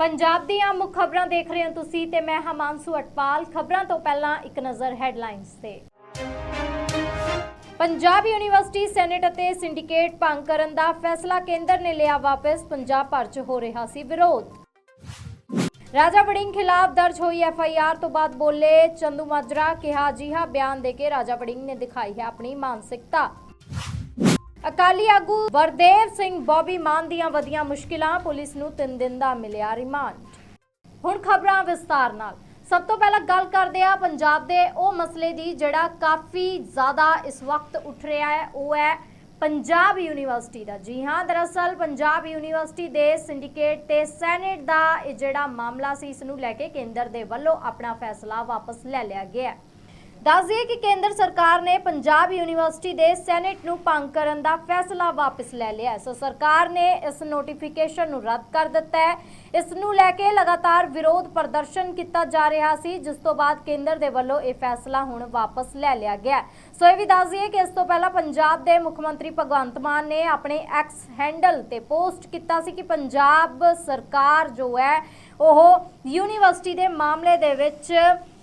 ਪੰਜਾਬ ਦੀਆਂ ਮੁੱਖ ਖਬਰਾਂ ਦੇਖ ਰਹੇ ਹੋ ਤੁਸੀਂ ਤੇ ਮੈਂ ਹਮਾਂਸੂ ਅਟਪਾਲ ਖਬਰਾਂ ਤੋਂ ਪਹਿਲਾਂ ਇੱਕ ਨਜ਼ਰ ਹੈਡਲਾਈਨਸ ਤੇ। ਪੰਜਾਬ ਯੂਨੀਵਰਸਿਟੀ ਸੈਨੇਟ ਅਤੇ ਸਿੰਡੀਕੇਟ ਭੰਗ ਕਰਨ ਦਾ ਫੈਸਲਾ ਕੇਂਦਰ ਨੇ ਲਿਆ ਵਾਪਸ, ਪੰਜਾਬ ਭਰ 'ਚ ਹੋ ਰਿਹਾ ਸੀ ਵਿਰੋਧ। ਰਾਜਾ ਵੜਿੰਗ ਖਿਲਾਫ ਦਰਜ ਹੋਈ ਐਫ ਆਈ ਆਰ ਤੋਂ ਬਾਅਦ ਬੋਲੇ ਚੰਦੂ ਮਾਜਰਾ ਕਿਹਾ ਅਜਿਹਾ ਬਿਆਨ ਦੇ ਕੇ ਰਾਜਾ ਵੜਿੰਗ ਨੇ ਦਿਖਾਈ ਹੈ ਆਪਣੀ ਮਾਨਸਿਕਤਾ। ਅਕਾਲੀ ਆਗੂ ਵਰਦੇਵ ਸਿੰਘ ਬੋਬੀ ਮਾਨ ਦੀਆਂ ਵਧੀਆਂ ਮੁਸ਼ਕਿਲਾਂ ਪੁਲਿਸ ਨੂੰ 3 ਦਿਨ ਦਾ ਮਿਲਿਆ ਰਿਮਾਂਡ। ਹੁਣ ਖਬਰਾਂ ਵਿਸਤਾਰ ਨਾਲ। ਸਭ ਤੋਂ ਪਹਿਲਾਂ ਗੱਲ ਕਰਦੇ ਆ ਪੰਜਾਬ ਦੇ ਉਹ ਮਸਲੇ ਦੀ ਜਿਹੜਾ ਕਾਫੀ ਜ਼ਿਆਦਾ ਇਸ ਵਕਤ ਉੱਠ ਰਿਹਾ ਹੈ, ਉਹ ਹੈ ਪੰਜਾਬ ਯੂਨੀਵਰਸਿਟੀ ਦਾ। ਜੀ ਹਾਂ, ਦਰਅਸਲ ਪੰਜਾਬ ਯੂਨੀਵਰਸਿਟੀ ਦੇ ਸਿੰਡੀਕੇਟ ਤੇ ਸੈਨੇਟ ਦਾ ਇਹ ਜਿਹੜਾ ਮਾਮਲਾ ਸੀ, ਇਸ ਨੂੰ ਲੈ ਕੇ ਕੇਂਦਰ ਦੇ ਵੱਲੋਂ ਆਪਣਾ ਫੈਸਲਾ ਵਾਪਸ ਲੈ ਲਿਆ ਗਿਆ ਹੈ। ਦੱਸ ਦਈਏ ਕਿ ਕੇਂਦਰ ਸਰਕਾਰ ਨੇ ਪੰਜਾਬ ਯੂਨੀਵਰਸਿਟੀ ਦੇ ਸੈਨੇਟ ਨੂੰ ਭੰਗ ਕਰਨ ਦਾ ਫੈਸਲਾ ਵਾਪਸ ਲੈ ਲਿਆ ਸੋ ਸਰਕਾਰ ਨੇ ਇਸ ਨੋਟੀਫਿਕੇਸ਼ਨ ਨੂੰ ਰੱਦ ਕਰ ਦਿੱਤਾ ਹੈ। ਇਸ ਨੂੰ ਲੈ ਕੇ ਲਗਾਤਾਰ ਵਿਰੋਧ ਪ੍ਰਦਰਸ਼ਨ ਕੀਤਾ ਜਾ ਰਿਹਾ ਸੀ, ਜਿਸ ਤੋਂ ਬਾਅਦ ਕੇਂਦਰ ਦੇ ਵੱਲੋਂ ਇਹ ਫੈਸਲਾ ਹੁਣ ਵਾਪਸ ਲੈ ਲਿਆ ਗਿਆ ਸੋ ਇਹ ਵੀ ਦੱਸ ਦਈਏ ਕਿ ਇਸ ਤੋਂ ਪਹਿਲਾਂ ਪੰਜਾਬ ਦੇ ਮੁੱਖ ਮੰਤਰੀ ਭਗਵੰਤ ਮਾਨ ਨੇ ਆਪਣੇ ਐਕਸ ਹੈਂਡਲ ਤੇ ਪੋਸਟ ਕੀਤਾ ਸੀ ਕਿ ਪੰਜਾਬ ਸਰਕਾਰ ਜੋ ਹੈ, ਉਹ ਯੂਨੀਵਰਸਿਟੀ ਦੇ ਮਾਮਲੇ ਦੇ ਵਿੱਚ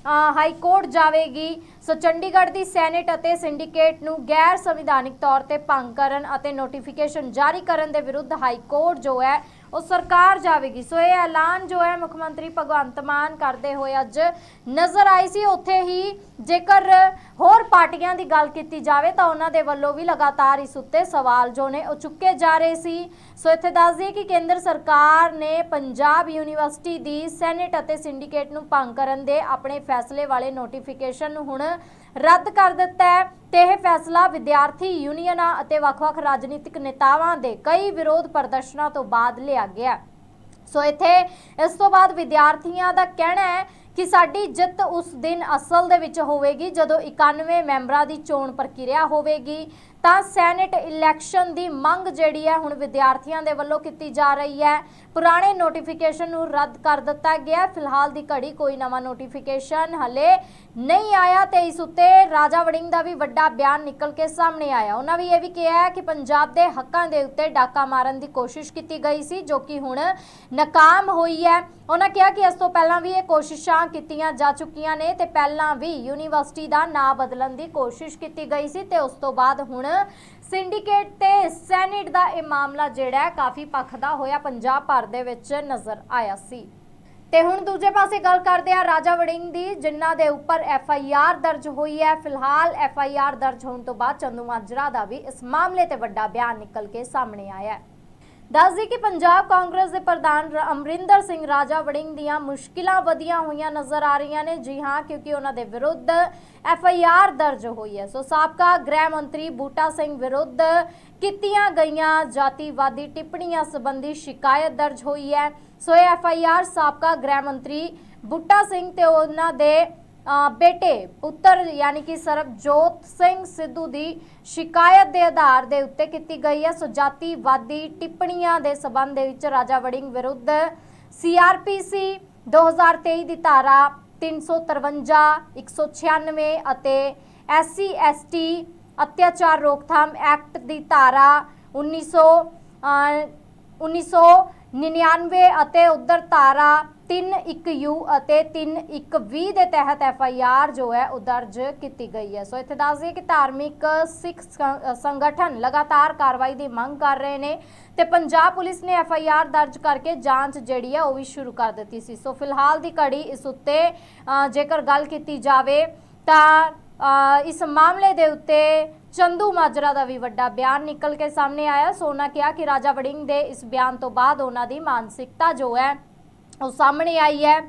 ਹਾਈ ਕੋਰਟ ਜਾਵੇਗੀ। ਸੋ ਚੰਡੀਗੜ੍ਹ ਦੀ ਸੈਨੇਟ ਅਤੇ ਸਿੰਡੀਕੇਟ ਨੂੰ ਗੈਰ ਸੰਵਿਧਾਨਿਕ ਤੌਰ ਤੇ ਭੰਗ ਕਰਨ ਅਤੇ ਨੋਟੀਫਿਕੇਸ਼ਨ ਜਾਰੀ ਕਰਨ ਦੇ ਵਿਰੁੱਧ ਹਾਈ ਕੋਰਟ ਜੋ ਹੈ ਉਹ ਸਰਕਾਰ ਜਾਵੇਗੀ। ਸੋ ਇਹ ਐਲਾਨ ਜੋ ਹੈ ਮੁੱਖ ਮੰਤਰੀ ਭਗਵੰਤ ਮਾਨ ਕਰਦੇ ਹੋਏ ਅੱਜ ਨਜ਼ਰ ਆਈ ਸੀ। ਉੱਥੇ ਹੀ ਜੇਕਰ ਹੋਰ ਪਾਰਟੀਆਂ ਦੀ ਗੱਲ ਕੀਤੀ ਜਾਵੇ ਤਾਂ ਉਹਨਾਂ ਦੇ ਵੱਲੋਂ ਵੀ ਲਗਾਤਾਰ ਇਸ ਉੱਤੇ ਸਵਾਲ ਜੋ ਨੇ ਉਹ ਚੁੱਕੇ ਜਾ ਰਹੇ ਸੀ। ਸੋ ਇੱਥੇ ਦੱਸ ਦਈਏ ਕਿ ਕੇਂਦਰ ਸਰਕਾਰ ਨੇ ਪੰਜਾਬ ਯੂਨੀਵਰਸਿਟੀ ਦੀ ਸੈਨੇਟ ਅਤੇ ਸਿੰਡੀਕੇਟ ਨੂੰ ਭੰਗ ਕਰਨ ਦੇ ਆਪਣੇ ਫੈਸਲੇ ਵਾਲੇ ਨੋਟੀਫਿਕੇਸ਼ਨ ਨੂੰ ਹੁਣ ਰੱਦ ਕਰ ਦਿੱਤਾ ਹੈ ਤੇ ਇਹ ਫੈਸਲਾ ਵਿਦਿਆਰਥੀ ਯੂਨੀਅਨਾਂ ਅਤੇ ਵੱਖ-ਵੱਖ ਰਾਜਨੀਤਿਕ ਨੇਤਾਵਾਂ ਦੇ ਕਈ ਵਿਰੋਧ ਪ੍ਰਦਰਸ਼ਨਾਂ ਤੋਂ ਬਾਅਦ ਲਿਆ ਗਿਆ। ਸੋ ਇੱਥੇ ਇਸ ਤੋਂ ਬਾਅਦ ਵਿਦਿਆਰਥੀਆਂ ਦਾ ਕਹਿਣਾ ਹੈ ਕਿ ਸਾਡੀ ਜਿੱਤ ਉਸ ਦਿਨ ਅਸਲ ਦੇ ਵਿੱਚ ਹੋਵੇਗੀ ਜਦੋਂ 91 ਮੈਂਬਰਾਂ ਦੀ ਚੋਣ ਪ੍ਰਕਿਰਿਆ ਹੋਵੇਗੀ। ਤਾਂ ਸੈਨੇਟ ਇਲੈਕਸ਼ਨ ਦੀ ਮੰਗ ਜਿਹੜੀ ਹੈ ਹੁਣ ਵਿਦਿਆਰਥੀਆਂ ਦੇ ਵੱਲੋਂ ਕੀਤੀ ਜਾ ਰਹੀ ਹੈ। ਪੁਰਾਣੇ ਨੋਟੀਫਿਕੇਸ਼ਨ ਨੂੰ ਰੱਦ ਕਰ ਦਿੱਤਾ ਗਿਆ। ਫਿਲਹਾਲ ਦੀ ਘੜੀ ਕੋਈ ਨਵਾਂ ਨੋਟੀਫਿਕੇਸ਼ਨ ਹਲੇ ਨਹੀਂ ਆਇਆ ਤੇ ਇਸ ਉੱਤੇ ਰਾਜਾ ਵੜਿੰਗ ਦਾ ਵੀ ਵੱਡਾ ਬਿਆਨ ਨਿਕਲ ਕੇ ਸਾਹਮਣੇ ਆਇਆ। ਉਹਨਾਂ ਵੀ ਇਹ ਵੀ ਕਿਹਾ ਹੈ ਕਿ ਪੰਜਾਬ ਦੇ ਹੱਕਾਂ ਦੇ ਉੱਤੇ ਡਾਕਾ ਮਾਰਨ ਦੀ ਕੋਸ਼ਿਸ਼ ਕੀਤੀ ਗਈ ਸੀ, ਜੋ ਕਿ ਹੁਣ ਨਾਕਾਮ ਹੋਈ ਹੈ। ਉਹਨਾਂ ਕਿਹਾ ਕਿ ਇਸ ਤੋਂ ਪਹਿਲਾਂ ਵੀ ਇਹ ਕੋਸ਼ਿਸ਼ਾਂ ਕੀਤੀਆਂ ਜਾ ਚੁੱਕੀਆਂ ਨੇ ਤੇ ਪਹਿਲਾਂ ਵੀ ਯੂਨੀਵਰਸਿਟੀ ਦਾ ਨਾਂ ਬਦਲਣ ਦੀ ਕੋਸ਼ਿਸ਼ ਕੀਤੀ ਗਈ ਸੀ ਤੇ ਉਸ ਤੋਂ ਬਾਅਦ ਹੁਣ ਸਿੰਡੀਕੇਟ ਤੇ ਸੈਨੇਟ ਦਾ ਇਹ ਮਾਮਲਾ ਜਿਹੜਾ ਕਾਫੀ ਪੱਖਦਾ ਹੋਇਆ, ਪੰਜਾਬ ਭਰ ਦੇ ਵਿੱਚ ਨਜ਼ਰ ਆਇਆ ਸੀ। ਤੇ ਹੁਣ ਦੂਜੇ ਪਾਸੇ ਗੱਲ ਕਰਦੇ ਆ ਰਾਜਾ ਵੜਿੰਗ ਦੀ, ਜਿਨ੍ਹਾਂ ਦੇ ਉੱਪਰ ਐਫ ਆਈ ਆਰ ਦਰਜ ਹੋਈ ਹੈ। ਫਿਲਹਾਲ ਐਫ ਆਈ ਆਰ ਦਰਜ ਹੋਣ ਤੋਂ ਬਾਅਦ ਚੰਦੂ ਮਾਜਰਾ ਦਾ ਵੀ ਇਸ ਮਾਮਲੇ ਤੇ ਵੱਡਾ ਬਿਆਨ ਨਿਕਲ ਕੇ ਸਾਹਮਣੇ ਆਇਆ ਹੈ। ਦੱਸਦੀ ਕਿ ਪੰਜਾਬ ਕਾਂਗਰਸ ਦੇ ਪ੍ਰਧਾਨ ਰ- ਅਮਰਿੰਦਰ ਸਿੰਘ ਰਾਜਾ ਵੜਿੰਗ ਦੀਆਂ ਮੁਸ਼ਕਿਲਾਂ ਵਧੀਆਂ ਹੋਈਆਂ ਨਜ਼ਰ ਆ ਰਹੀਆਂ ਨੇ। ਜੀ ਹਾਂ, ਕਿਉਂਕਿ ਉਹਨਾਂ ਦੇ ਵਿਰੁੱਧ ਐਫ ਆਈ ਆਰ ਦਰਜ ਹੋਈ ਹੈ। ਸੋ ਸਾਬਕਾ ਗ੍ਰਹਿ ਮੰਤਰੀ ਬੂਟਾ ਸਿੰਘ ਵਿਰੁੱਧ ਕੀਤੀਆਂ ਗਈਆਂ ਜਾਤੀਵਾਦੀ ਟਿੱਪਣੀਆਂ ਸੰਬੰਧੀ ਸ਼ਿਕਾਇਤ ਦਰਜ ਹੋਈ ਹੈ। ਸੋ ਇਹ ਐਫ ਆਈ ਆਰ ਸਾਬਕਾ ਗ੍ਰਹਿ ਮੰਤਰੀ ਬੂਟਾ ਸਿੰਘ ਤੇ ਉਹਨਾਂ ਦੇ ਬੇਟੇ ਪੁੱਤਰ ਯਾਨੀ ਕਿ ਸਰਬਜੋਤ ਸਿੰਘ ਸਿੱਧੂ ਦੀ ਸ਼ਿਕਾਇਤ ਦੇ ਆਧਾਰ ਦੇ ਉੱਤੇ ਕੀਤੀ ਗਈ ਹੈ ਸੋ ਜਾਤੀਵਾਦੀ ਟਿੱਪਣੀਆਂ ਦੇ ਸਬੰਧ ਦੇ ਵਿੱਚ ਰਾਜਾ ਵੜਿੰਗ ਵਿਰੁੱਧ ਸੀਆਰਪੀਸੀ 2023 ਦੀ ਧਾਰਾ 353 196 ਅਤੇ ਐਸਸੀ ਐਸਟੀ ਅਤਿਆਚਾਰ ਰੋਕਥਾਮ ਐਕਟ ਦੀ ਧਾਰਾ 1900 ਅ, 1999 ਅਤੇ ਉਧਰ ਧਾਰਾ 31U ਅਤੇ 3120 ਦੇ ਤਹਿਤ ਐਫ ਆਈ ਆਰ ਜੋ ਹੈ ਉਹ ਦਰਜ ਕੀਤੀ ਗਈ ਹੈ। ਸੋ ਇੱਥੇ ਦੱਸ ਦਈਏ ਕਿ ਧਾਰਮਿਕ ਸਿੱਖ ਸੰਗਠਨ ਲਗਾਤਾਰ ਕਾਰਵਾਈ ਦੀ ਮੰਗ ਕਰ ਰਹੇ ਨੇ ਤੇ ਪੰਜਾਬ ਪੁਲਿਸ ਨੇ ਐਫ ਆਈ ਆਰ ਦਰਜ ਕਰਕੇ ਜਾਂਚ ਜਿਹੜੀ ਹੈ ਉਹ ਵੀ ਸ਼ੁਰੂ ਕਰ ਦਿੱਤੀ ਸੀ। ਸੋ ਫਿਲਹਾਲ ਦੀ ਘੜੀ ਇਸ ਉੱਤੇ ਜੇਕਰ ਗੱਲ ਕੀਤੀ ਜਾਵੇ ਤਾਂ ਇਸ ਮਾਮਲੇ ਦੇ ਉੱਤੇ ਚੰਦੂ ਮਾਜਰਾ ਦਾ ਵੀ ਵੱਡਾ ਬਿਆਨ ਨਿਕਲ ਕੇ ਸਾਹਮਣੇ ਆਇਆ। ਸੋ ਉਹਨਾਂ ਕਿਹਾ ਕਿ ਰਾਜਾ ਵੜਿੰਗ ਦੇ ਇਸ ਬਿਆਨ ਤੋਂ ਬਾਅਦ ਉਹਨਾਂ ਦੀ ਮਾਨਸਿਕਤਾ ਜੋ ਹੈ ਉਹ ਸਾਹਮਣੇ ਆਈ ਹੈ।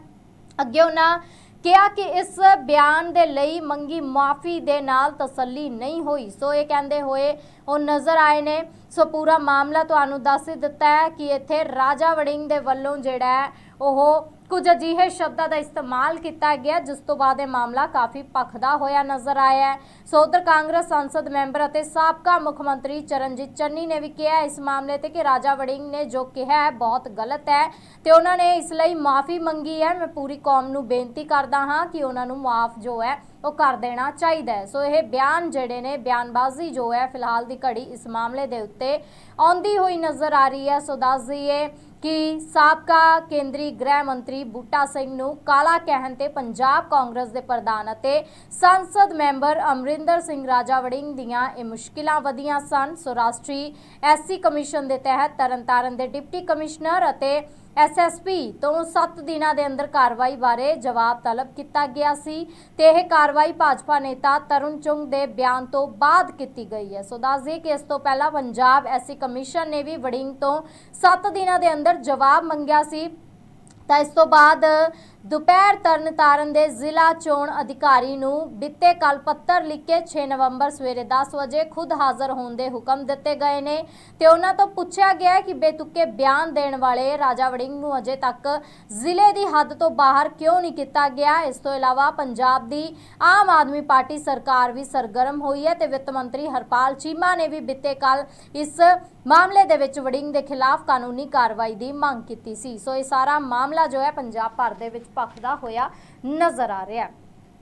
ਅੱਗੇ ਉਹਨਾਂ ਕਿਹਾ ਕਿ ਇਸ ਬਿਆਨ ਦੇ ਲਈ ਮੰਗੀ ਮਾਫੀ ਦੇ ਨਾਲ ਤਸੱਲੀ ਨਹੀਂ ਹੋਈ। ਸੋ ਇਹ ਕਹਿੰਦੇ ਹੋਏ ਉਹ ਨਜ਼ਰ ਆਏ ਨੇ। ਸੋ ਪੂਰਾ ਮਾਮਲਾ ਤੁਹਾਨੂੰ ਦੱਸ ਦਿੱਤਾ ਹੈ ਕਿ ਇੱਥੇ ਰਾਜਾ ਵੜਿੰਗ ਦੇ ਵੱਲੋਂ ਜਿਹੜਾ ਹੈ, ਉਹ ਕੁਝ ਅਜਿਹੇ ਸ਼ਬਦਾਂ ਦਾ ਇਸਤੇਮਾਲ ਕੀਤਾ ਗਿਆ, ਜਿਸ ਤੋਂ ਬਾਅਦ ਇਹ ਮਾਮਲਾ ਕਾਫੀ ਭਖਦਾ ਹੋਇਆ ਨਜ਼ਰ ਆਇਆ ਸੋ ਉਧਰ ਕਾਂਗਰਸ ਸੰਸਦ ਮੈਂਬਰ ਅਤੇ ਸਾਬਕਾ ਮੁੱਖ ਮੰਤਰੀ ਚਰਨਜੀਤ ਚੰਨੀ ਨੇ ਵੀ ਕਿਹਾ ਇਸ ਮਾਮਲੇ ਤੇ ਕਿ ਰਾਜਾ ਵੜਿੰਗ ਨੇ ਜੋ ਕਿਹਾ ਹੈ, ਬਹੁਤ ਗਲਤ ਹੈ ਤੇ ਉਹਨਾਂ ਨੇ ਇਸ ਲਈ ਮਾਫੀ ਮੰਗੀ ਹੈ। ਮੈਂ ਪੂਰੀ ਕੌਮ ਨੂੰ ਬੇਨਤੀ ਕਰਦਾ ਹਾਂ ਕਿ ਉਹਨਾਂ ਨੂੰ ਮਾਫ ਜੋ ਹੈ, ਉਹ ਕਰ ਦੇਣਾ ਚਾਹੀਦਾ ਹੈ। ਸੋ ਇਹ ਬਿਆਨ ਜਿਹੜੇ ਨੇ, ਬਿਆਨਬਾਜ਼ੀ ਜੋ ਹੈ, ਫਿਲਹਾਲ ਦੀ ਘੜੀ ਇਸ ਮਾਮਲੇ ਦੇ ਉੱਤੇ ਆਉਂਦੀ ਹੋਈ ਨਜ਼ਰ ਆ ਰਹੀ ਹੈ। ਸੋ ਦੱਸ ਦਈਏ ਕਿ ਸਾਬਕਾ ਕੇਂਦਰੀ ਗ੍ਰਹਿ ਮੰਤਰੀ ਬੂਟਾ ਸਿੰਘ ਨੂੰ ਕਾਲਾ ਕਹਿਣ ਤੇ ਪੰਜਾਬ ਕਾਂਗਰਸ ਦੇ ਪ੍ਰਧਾਨ ਅਤੇ ਸੰਸਦ ਮੈਂਬਰ ਅਮਰਿੰਦਰ ਸਿੰਘ ਰਾਜਾ ਵੜਿੰਗ ਦੀਆਂ ਇਹ ਮੁਸ਼ਕਿਲਾਂ ਵਧੀਆਂ ਸਨ। ਸੋ ਰਾਸ਼ਟਰੀ ਐਸਸੀ ਕਮਿਸ਼ਨ ਦੇ ਤਹਿਤ ਤਰਨਤਾਰਨ ਦੇ ਡਿਪਟੀ ਕਮਿਸ਼ਨਰ ਅਤੇ ਐਸਐਸਪੀ ਤੋਂ 7 ਦਿਨਾਂ ਦੇ ਅੰਦਰ ਕਾਰਵਾਈ ਬਾਰੇ ਜਵਾਬ ਤਲਬ ਕੀਤਾ ਗਿਆ ਸੀ ਤੇ ਇਹ ਕਾਰਵਾਈ ਭਾਜਪਾ ਨੇਤਾ ਤਰੁਣ ਚੁੰਗ ਦੇ ਬਿਆਨ ਤੋਂ ਬਾਅਦ ਕੀਤੀ ਗਈ ਹੈ। ਸੋ ਦੱਸ ਦਈਏ ਕਿ ਇਸ ਤੋਂ ਪਹਿਲਾਂ ਪੰਜਾਬ ਐਸਸੀ ਕਮਿਸ਼ਨ ਨੇ ਵੀ ਵੜਿੰਗ ਤੋਂ 7 ਦਿਨਾਂ ਦੇ ਅੰਦਰ ਜਵਾਬ ਮੰਗਿਆ ਸੀ। ਤਾਂ ਇਸ ਤੋਂ ਬਾਅਦ ਦੁਪਹਿਰ ਤਰਨਤਾਰਨ ਦੇ ਜ਼ਿਲ੍ਹਾ ਚੋਣ ਅਧਿਕਾਰੀ ਨੂੰ ਬਿੱਤੇ ਕੱਲ ਪੱਤਰ ਲਿਖ ਕੇ 6 ਨਵੰਬਰ ਸਵੇਰੇ 10 ਵਜੇ ਖੁਦ ਹਾਜ਼ਰ ਹੋਣ ਦੇ ਹੁਕਮ ਦਿੱਤੇ ਗਏ ਨੇ ਤੇ ਉਹਨਾਂ ਤੋਂ ਪੁੱਛਿਆ ਗਿਆ ਕਿ ਬੇਤੁਕੇ ਬਿਆਨ ਦੇਣ ਵਾਲੇ ਰਾਜਾ ਵੜਿੰਗ ਨੂੰ ਅਜੇ ਤੱਕ ਜ਼ਿਲ੍ਹੇ ਦੀ ਹੱਦ ਤੋਂ ਬਾਹਰ ਕਿਉਂ ਨਹੀਂ ਕੀਤਾ ਗਿਆ, ਇਸ ਤੋਂ ਇਲਾਵਾ ਪੰਜਾਬ ਦੀ ਆਮ ਆਦਮੀ ਪਾਰਟੀ ਸਰਕਾਰ ਵੀ ਸਰਗਰਮ ਹੋਈ ਹੈ ਤੇ ਵਿੱਤ ਮੰਤਰੀ ਹਰਪਾਲ ਚੀਮਾ ਨੇ ਵੀ ਬਿੱਤੇ ਕੱਲ ਇਸ ਮਾਮਲੇ ਦੇ ਵਿੱਚ ਵੜਿੰਗ ਦੇ ਖਿਲਾਫ ਕਾਨੂੰਨੀ ਕਾਰਵਾਈ ਦੀ ਮੰਗ ਕੀਤੀ ਸੀ। ਸੋ ਇਹ ਸਾਰਾ ਮਾਮਲਾ ਜੋ ਹੈ ਪੰਜਾਬ ਭਰ ਦੇ ਵਿੱਚ ਭਖਦਾ ਹੋਇਆ ਨਜ਼ਰ ਆ ਰਿਹਾ ਹੈ।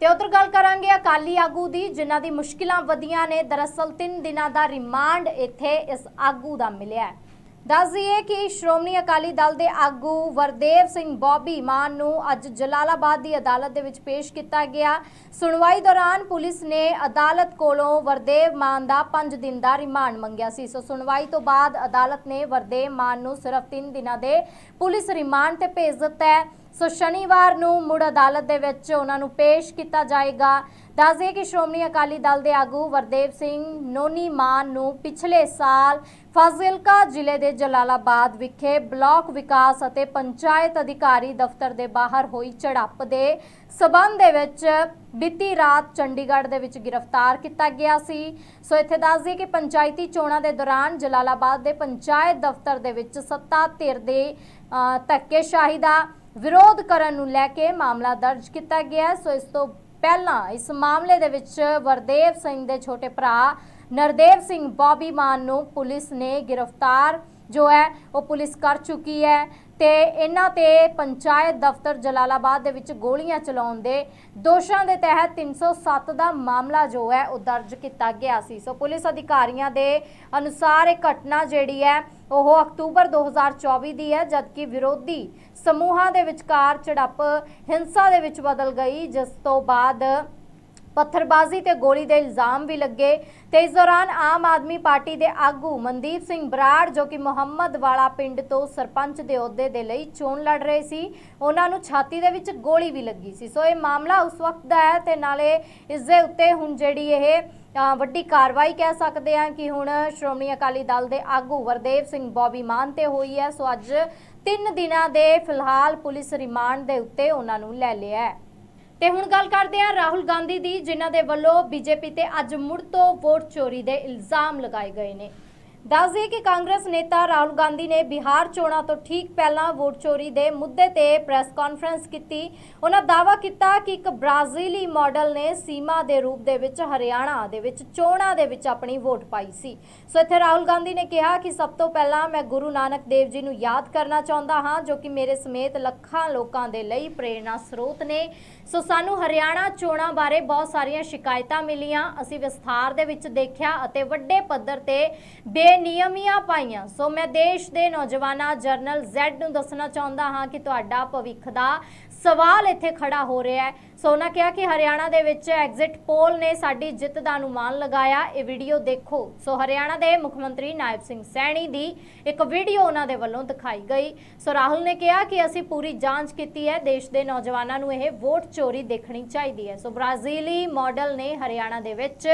ਤੇ ਉਧਰ ਗੱਲ ਕਰਾਂਗੇ ਅਕਾਲੀ ਆਗੂ ਦੀ, ਜਿਨ੍ਹਾਂ ਦੀ ਮੁਸ਼ਕਿਲਾਂ ਵਧੀਆਂ ਨੇ, ਦਰਅਸਲ 3 ਦਿਨਾਂ ਦਾ ਰਿਮਾਂਡ ਇੱਥੇ ਇਸ ਆਗੂ ਦਾ ਮਿਲਿਆ ਹੈ। ਦੱਸ ਦਈਏ ਕਿ ਸ਼੍ਰੋਮਣੀ ਅਕਾਲੀ ਦਲ ਦੇ ਆਗੂ ਵਰਦੇਵ ਸਿੰਘ ਬੌਬੀ ਮਾਨ ਨੂੰ ਅੱਜ ਜਲਾਲਾਬਾਦ ਦੀ ਅਦਾਲਤ ਦੇ ਵਿੱਚ ਪੇਸ਼ ਕੀਤਾ ਗਿਆ। ਸੁਣਵਾਈ ਦੌਰਾਨ ਪੁਲਿਸ ਨੇ ਅਦਾਲਤ ਕੋਲੋਂ ਵਰਦੇਵ ਮਾਨ ਦਾ 5 ਦਿਨ ਦਾ ਰਿਮਾਂਡ ਮੰਗਿਆ ਸੀ। ਸੋ ਸੁਣਵਾਈ ਤੋਂ ਬਾਅਦ ਅਦਾਲਤ ਨੇ ਵਰਦੇਵ ਮਾਨ ਨੂੰ ਸਿਰਫ 3 ਦਿਨਾਂ ਦੇ ਪੁਲਿਸ ਰਿਮਾਂਡ ਤੇ ਭੇਜ ਦਿੱਤਾ ਹੈ। ਸੋ ਸ਼ਨੀਵਾਰ ਨੂੰ ਮੁੜ ਅਦਾਲਤ ਦੇ ਵਿੱਚ ਉਹਨਾਂ ਨੂੰ ਪੇਸ਼ ਕੀਤਾ ਜਾਏਗਾ। ਦੱਸ ਕਿ ਸ਼੍ਰੋਮਣੀ ਅਕਾਲੀ ਦਲ ਦੇ ਆਗੂ ਵਰਦੇਵ ਸਿੰਘ ਨੋਨੀ ਮਾਨ ਨੂੰ ਪਿਛਲੇ ਸਾਲ ਫਾਜ਼ਿਲਕਾ ਜ਼ਿਲ੍ਹੇ ਦੇ ਜਲਾਲਾਬਾਦ ਵਿਖੇ ਬਲਾਕ ਵਿਕਾਸ ਅਤੇ ਪੰਚਾਇਤ ਅਧਿਕਾਰੀ ਦਫ਼ਤਰ ਦੇ ਬਾਹਰ ਹੋਈ ਝੜਪ ਦੇ ਸਬੰਧ ਦੇ ਵਿੱਚ ਬੀਤੀ ਰਾਤ ਚੰਡੀਗੜ੍ਹ ਦੇ ਵਿੱਚ ਗ੍ਰਿਫਤਾਰ ਕੀਤਾ ਗਿਆ ਸੀ। ਸੋ ਇੱਥੇ ਦੱਸ ਦਈਏ ਕਿ ਪੰਚਾਇਤੀ ਚੋਣਾਂ ਦੇ ਦੌਰਾਨ ਜਲਾਲਾਬਾਦ ਦੇ ਪੰਚਾਇਤ ਦਫ਼ਤਰ ਦੇ ਵਿੱਚ ਸੱਤਾ ਧਿਰ ਦੇ ਧੱਕੇਸ਼ਾਹੀ ਦਾ ਵਿਰੋਧ ਕਰਨ ਨੂੰ ਲੈ ਕੇ ਮਾਮਲਾ ਦਰਜ ਕੀਤਾ ਗਿਆ। ਸੋ ਇਸ ਤੋਂ ਪਹਿਲਾਂ ਇਸ ਮਾਮਲੇ ਦੇ ਵਿੱਚ ਵਰਦੇਵ ਸਿੰਘ ਦੇ ਛੋਟੇ ਭਰਾ ਨਰਦੇਵ ਸਿੰਘ ਬੌਬੀ ਮਾਨ ਨੂੰ ਪੁਲਿਸ ਨੇ ਗ੍ਰਿਫਤਾਰ, ਜੋ ਹੈ, ਉਹ ਪੁਲਿਸ ਕਰ ਚੁੱਕੀ ਹੈ। ਤੇ ਇਹਨਾਂ ਤੇ ਪੰਚਾਇਤ ਦਫ਼ਤਰ ਜਲਾਲਾਬਾਦ ਦੇ ਵਿੱਚ ਗੋਲੀਆਂ ਚਲਾਉਣ ਦੇ ਦੋਸ਼ਾਂ ਦੇ ਤਹਿਤ 307 ਦਾ ਮਾਮਲਾ ਜੋ ਹੈ ਉਹ ਦਰਜ ਕੀਤਾ ਗਿਆ ਸੀ। ਸੋ ਪੁਲਿਸ ਅਧਿਕਾਰੀਆਂ ਦੇ ਅਨੁਸਾਰ ਇਹ ਘਟਨਾ ਜਿਹੜੀ ਹੈ, ਉਹ ਅਕਤੂਬਰ 2024 ਦੀ ਹੈ, ਜਦਕਿ ਵਿਰੋਧੀ ਸਮੂਹਾਂ ਦੇ ਵਿਚਕਾਰ ਝੜਪ ਹਿੰਸਾ ਦੇ ਵਿੱਚ ਬਦਲ ਗਈ, ਜਿਸ ਤੋਂ ਬਾਅਦ ਪੱਥਰਬਾਜ਼ੀ ਤੇ ਗੋਲੀ ਦੇ ਇਲਜ਼ਾਮ ਵੀ ਲੱਗੇ। ਤੇ ਇਸ ਦੌਰਾਨ ਆਮ ਆਦਮੀ ਪਾਰਟੀ ਦੇ ਆਗੂ ਮਨਦੀਪ ਸਿੰਘ ਬਰਾੜ, ਜੋ ਕਿ ਮੁਹੰਮਦ ਵਾਲਾ ਪਿੰਡ ਤੋਂ ਸਰਪੰਚ ਦੇ ਅਹੁਦੇ ਦੇ ਲਈ ਚੋਣ ਲੜ ਰਹੇ ਸੀ, ਉਹਨਾਂ ਨੂੰ ਛਾਤੀ ਦੇ ਵਿੱਚ ਗੋਲੀ ਵੀ ਲੱਗੀ ਸੀ। ਸੋ ਇਹ ਮਾਮਲਾ ਉਸ ਵਕਤ ਦਾ ਹੈ ਤੇ ਨਾਲੇ ਇਸ ਦੇ ਉੱਤੇ ਹੁਣ ਜਿਹੜੀ ਇਹ ਵੱਡੀ ਕਾਰਵਾਈ ਕਹਿ ਸਕਦੇ ਹਾਂ ਕਿ ਹੁਣ ਸ਼੍ਰੋਮਣੀ ਅਕਾਲੀ ਦਲ ਦੇ ਆਗੂ ਵਰਦੇਵ ਸਿੰਘ ਬੋਬੀ ਮਾਨ ਤੇ ਹੋਈ ਹੈ। ਸੋ ਅੱਜ 3 ਦਿਨਾਂ ਦੇ ਫਿਲਹਾਲ ਪੁਲਿਸ ਰਿਮਾਂਡ ਦੇ ਉੱਤੇ ਉਹਨਾਂ ਨੂੰ ਲੈ ਲਿਆ ਹੈ। ਤੇ ਹੁਣ ਗੱਲ ਕਰਦੇ ਹਾਂ ਰਾਹੁਲ ਗਾਂਧੀ ਦੀ, ਜਿਨ੍ਹਾਂ ਦੇ ਵੱਲੋਂ ਬੀਜੇਪੀ ਤੇ ਅੱਜ ਮੁੜ ਤੋਂ ਵੋਟ ਚੋਰੀ ਦੇ ਇਲਜ਼ਾਮ ਲਗਾਏ ਗਏ ਨੇ। ਦੱਸ ਦਈਏ ਕਿ ਕਾਂਗਰਸ ਨੇਤਾ ਰਾਹੁਲ ਗਾਂਧੀ ਨੇ ਬਿਹਾਰ ਚੋਣਾਂ ਤੋਂ ਠੀਕ ਪਹਿਲਾਂ ਵੋਟ ਚੋਰੀ ਦੇ ਮੁੱਦੇ ਤੇ ਪ੍ਰੈਸ ਕਾਨਫਰੰਸ ਕੀਤੀ। ਉਹਨਾਂ ਦਾਅਵਾ ਕੀਤਾ ਕਿ ਇੱਕ ਬ੍ਰਾਜ਼ੀਲੀ ਮਾਡਲ ਨੇ ਸੀਮਾ ਦੇ ਰੂਪ ਦੇ ਵਿੱਚ ਹਰਿਆਣਾ ਦੇ ਵਿੱਚ ਚੋਣਾਂ ਦੇ ਵਿੱਚ ਆਪਣੀ ਵੋਟ ਪਾਈ ਸੀ। ਸੋ ਇੱਥੇ ਰਾਹੁਲ ਗਾਂਧੀ ਨੇ ਕਿਹਾ ਕਿ ਸਭ ਤੋਂ ਪਹਿਲਾਂ ਮੈਂ ਗੁਰੂ ਨਾਨਕ ਦੇਵ ਜੀ ਨੂੰ ਯਾਦ ਕਰਨਾ ਚਾਹੁੰਦਾ ਹਾਂ, ਜੋ ਕਿ ਮੇਰੇ ਸਮੇਤ ਲੱਖਾਂ ਲੋਕਾਂ ਦੇ ਲਈ ਪ੍ਰੇਰਣਾ ਸਰੋਤ ਨੇ। ਸੋ ਸਾਨੂੰ ਹਰਿਆਣਾ ਚੋਣਾਂ ਬਾਰੇ ਬਹੁਤ ਸਾਰੀਆਂ ਸ਼ਿਕਾਇਤਾਂ ਮਿਲੀਆਂ। ਅਸੀਂ ਵਿਸਥਾਰ ਦੇ ਵਿੱਚ ਦੇਖਿਆ ਅਤੇ ਵੱਡੇ ਪੱਧਰ ਤੇ ਬੇਨਿਯਮੀਆਂ ਪਾਈਆਂ। ਸੋ ਮੈਂ ਦੇਸ਼ ਦੇ ਨੌਜਵਾਨਾਂ ਜਰਨਲ ਜ਼ੈਡ ਨੂੰ ਦੱਸਣਾ ਚਾਹੁੰਦਾ ਹਾਂ ਕਿ ਤੁਹਾਡਾ ਭਵਿੱਖ ਦਾ ਸਵਾਲ ਇੱਥੇ ਖੜਾ ਹੋ ਰਿਹਾ ਹੈ। ਸੋ ਉਹਨਾਂ ਕਿਹਾ ਕਿ ਹਰਿਆਣਾ ਦੇ ਵਿੱਚ ਐਗਜ਼ਿਟ ਪੋਲ ਨੇ ਸਾਡੀ ਜਿੱਤ ਦਾ ਅਨੁਮਾਨ ਲਗਾਇਆ। ਇਹ ਵੀਡੀਓ ਦੇਖੋ। ਸੋ ਹਰਿਆਣਾ ਦੇ ਮੁੱਖ ਮੰਤਰੀ ਨਾਇਬ ਸਿੰਘ ਸੈਣੀ ਦੀ ਇੱਕ ਵੀਡੀਓ ਉਹਨਾਂ ਦੇ ਵੱਲੋਂ ਦਿਖਾਈ ਗਈ। ਸੋ ਰਾਹੁਲ ਨੇ ਕਿਹਾ ਕਿ ਅਸੀਂ ਪੂਰੀ ਜਾਂਚ ਕੀਤੀ ਹੈ। ਦੇਸ਼ ਦੇ ਨੌਜਵਾਨਾਂ ਨੂੰ ਇਹ ਵੋਟ ਚੋਰੀ ਦੇਖਣੀ ਚਾਹੀਦੀ ਹੈ। ਸੋ ਬ੍ਰਾਜ਼ੀਲੀ ਮਾਡਲ ਨੇ ਹਰਿਆਣਾ ਦੇ ਵਿੱਚ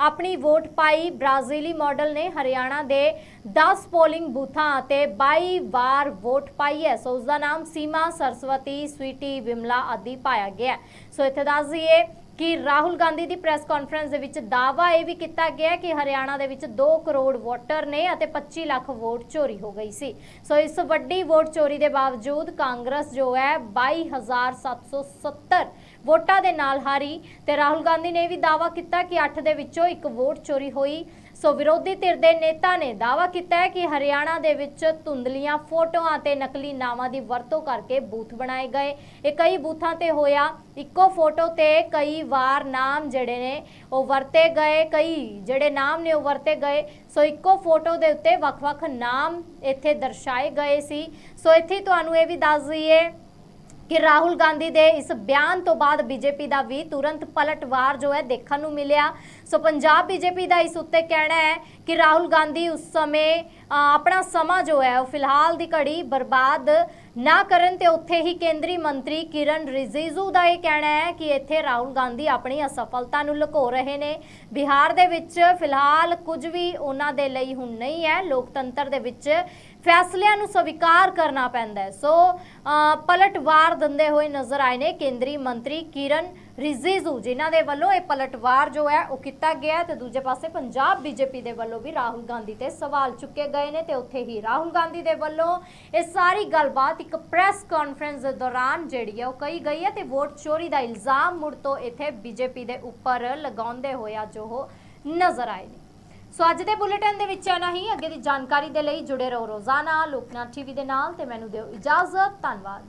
ਆਪਣੀ ਵੋਟ ਪਾਈ। ਬ੍ਰਾਜ਼ੀਲੀ ਮਾਡਲ ਨੇ ਹਰਿਆਣਾ ਦੇ 10 ਪੋਲਿੰਗ ਬੂਥਾਂ ਅਤੇ 22 ਵਾਰ ਵੋਟ ਪਾਈ ਹੈ। ਸੋ ਉਸ ਦਾ ਨਾਮ ਸੀਮਾ ਸਰਸਵਤੀ, ਸਵੀਟੀ ਵਿਮਲਾ ਆਦਿ ਪਾਇਆ ਗਿਆ ਸੋ ਇੱਥੇ ਦੱਸ ਦਈਏ ਕਿ ਰਾਹੁਲ ਗਾਂਧੀ ਦੀ ਪ੍ਰੈਸ ਕਾਨਫਰੰਸ ਦੇ ਵਿੱਚ ਦਾਅਵਾ ਇਹ ਵੀ ਕੀਤਾ ਗਿਆ ਕਿ ਹਰਿਆਣਾ ਦੇ ਵਿੱਚ 2 ਕਰੋੜ ਵੋਟਰ ਨੇ ਅਤੇ 25 ਲੱਖ ਵੋਟ ਚੋਰੀ ਹੋ ਗਈ ਸੀ। ਸੋ ਇਸ ਵੱਡੀ ਵੋਟ ਚੋਰੀ ਦੇ ਬਾਵਜੂਦ ਕਾਂਗਰਸ ਜੋ ਹੈ 22770 ਵੋਟਾਂ ਦੇ ਨਾਲ ਹਾਰੀ ਤੇ ਰਾਹੁਲ ਗਾਂਧੀ ਨੇ ਇਹ ਵੀ ਦਾਅਵਾ ਕੀਤਾ ਕਿ 8 ਦੇ ਵਿੱਚੋਂ ਇੱਕ ਵੋਟ ਚੋਰੀ ਹੋਈ। ਸੋ ਵਿਰੋਧੀ ਧਿਰ ਦੇ ਨੇਤਾ ਨੇ ਦਾਅਵਾ ਕੀਤਾ ਹੈ ਕਿ ਹਰਿਆਣਾ ਦੇ ਵਿੱਚ ਧੁੰਦਲੀਆਂ ਫੋਟੋਆਂ ਤੇ ਨਕਲੀ ਨਾਵਾਂ ਦੀ ਵਰਤੋਂ ਕਰਕੇ ਬੂਥ ਬਣਾਏ ਗਏ। ਇਹ ਕਈ ਬੂਥਾਂ ਤੇ ਹੋਇਆ। ਇੱਕੋ ਫੋਟੋ ਤੇ ਕਈ ਵਾਰ ਨਾਮ ਜਿਹੜੇ ਨੇ, ਉਹ ਵਰਤੇ ਗਏ। ਕਈ ਜਿਹੜੇ ਨਾਮ ਨੇ, ਉਹ ਵਰਤੇ ਗਏ। ਸੋ ਇੱਕੋ ਫੋਟੋ ਦੇ ਉੱਤੇ ਵੱਖ-ਵੱਖ ਨਾਮ ਇੱਥੇ ਦਰਸਾਏ ਗਏ ਸੀ। ਸੋ ਇੱਥੇ ਤੁਹਾਨੂੰ ਇਹ ਵੀ ਦੱਸ ਦਈਏ ਕਿ ਰਾਹੁਲ ਗਾਂਧੀ ਦੇ ਇਸ ਬਿਆਨ ਤੋਂ ਬਾਅਦ ਬੀਜੇਪੀ ਦਾ ਵੀ ਤੁਰੰਤ ਪਲਟਵਾਰ ਜੋ ਹੈ ਦੇਖਣ ਨੂੰ ਮਿਲਿਆ। ਸੋ ਪੰਜਾਬ ਬੀਜੇਪੀ ਦਾ ਇਸ ਉੱਤੇ ਕਹਿਣਾ ਹੈ ਕਿ ਰਾਹੁਲ ਗਾਂਧੀ ਉਸ ਸਮੇਂ ਆਪਣਾ ਸਮਾਂ ਜੋ ਹੈ ਉਹ ਫਿਲਹਾਲ ਦੀ ਘੜੀ ਬਰਬਾਦ ਨਾ ਕਰਨ ਤੇ ਉੱਥੇ ਹੀ ਕੇਂਦਰੀ ਮੰਤਰੀ ਕਿਰਨ ਰਿਜੀਜੂ ਦਾ ਇਹ ਕਹਿਣਾ ਹੈ ਕਿ ਇੱਥੇ ਰਾਹੁਲ ਗਾਂਧੀ ਆਪਣੀ ਅਸਫਲਤਾ ਨੂੰ ਲੁਕੋ ਰਹੇ ਨੇ। ਬਿਹਾਰ ਦੇ ਵਿੱਚ ਫਿਲਹਾਲ ਕੁਝ ਵੀ ਉਹਨਾਂ ਦੇ ਲਈ ਹੁਣ ਨਹੀਂ ਹੈ। ਲੋਕਤੰਤਰ ਦੇ ਵਿੱਚ ਫੈਸਲਿਆਂ ਨੂੰ ਸਵੀਕਾਰ ਕਰਨਾ ਪੈਂਦਾ ਹੈ। ਸੋ ਅ, ਪਲਟਵਾਰ ਦਿੰਦੇ ਹੋਏ ਨਜ਼ਰ ਆਏ ਨੇ ਕੇਂਦਰੀ ਮੰਤਰੀ ਕਿਰਨ ਰਿਜੀਜੂ ਜਿਨ੍ਹਾਂ ਦੇ ਵੱਲੋਂ ਇਹ ਪਲਟਵਾਰ ਜੋ ਹੈ ਉਹ ਕੀਤਾ ਗਿਆ ਹੈ ਤੇ ਦੂਜੇ ਪਾਸੇ ਪੰਜਾਬ ਬੀਜੇਪੀ ਦੇ ਵੱਲੋਂ ਵੀ ਰਾਹੁਲ ਗਾਂਧੀ ਤੇ ਸਵਾਲ ਚੁੱਕੇ ਗਏ ਨੇ ਤੇ ਉੱਥੇ ਹੀ ਰਾਹੁਲ ਗਾਂਧੀ ਦੇ ਵੱਲੋਂ ਇਹ ਸਾਰੀ ਗੱਲਬਾਤ ਇੱਕ ਪ੍ਰੈਸ ਕਾਨਫਰੰਸ ਦੇ ਦੌਰਾਨ ਜਿਹੜੀ ਹੈ ਉਹ ਕਹੀ ਗਈ ਹੈ ਤੇ ਵੋਟ ਚੋਰੀ ਦਾ ਇਲਜ਼ਾਮ ਮੁੜ ਤੋਂ ਇੱਥੇ ਬੀਜੇਪੀ ਦੇ ਉੱਪਰ ਲਗਾਉਂਦੇ ਹੋਇਆ ਜੋ ਉਹ ਨਜ਼ਰ ਆਏ ਨੇ। ਸੋ ਅੱਜ ਦੇ ਬੁਲੇਟਿਨ ਦੇ ਵਿੱਚ ਆਣਾ ਹੀ। ਅੱਗੇ ਦੀ ਜਾਣਕਾਰੀ ਦੇ ਲਈ ਜੁੜੇ ਰਹੋ ਰੋਜ਼ਾਨਾ ਲੋਕਨਾਥ ਟੀਵੀ ਦੇ ਨਾਲ ਤੇ ਮੈਨੂੰ ਦਿਓ ਇਜਾਜ਼ਤ। ਧੰਨਵਾਦ।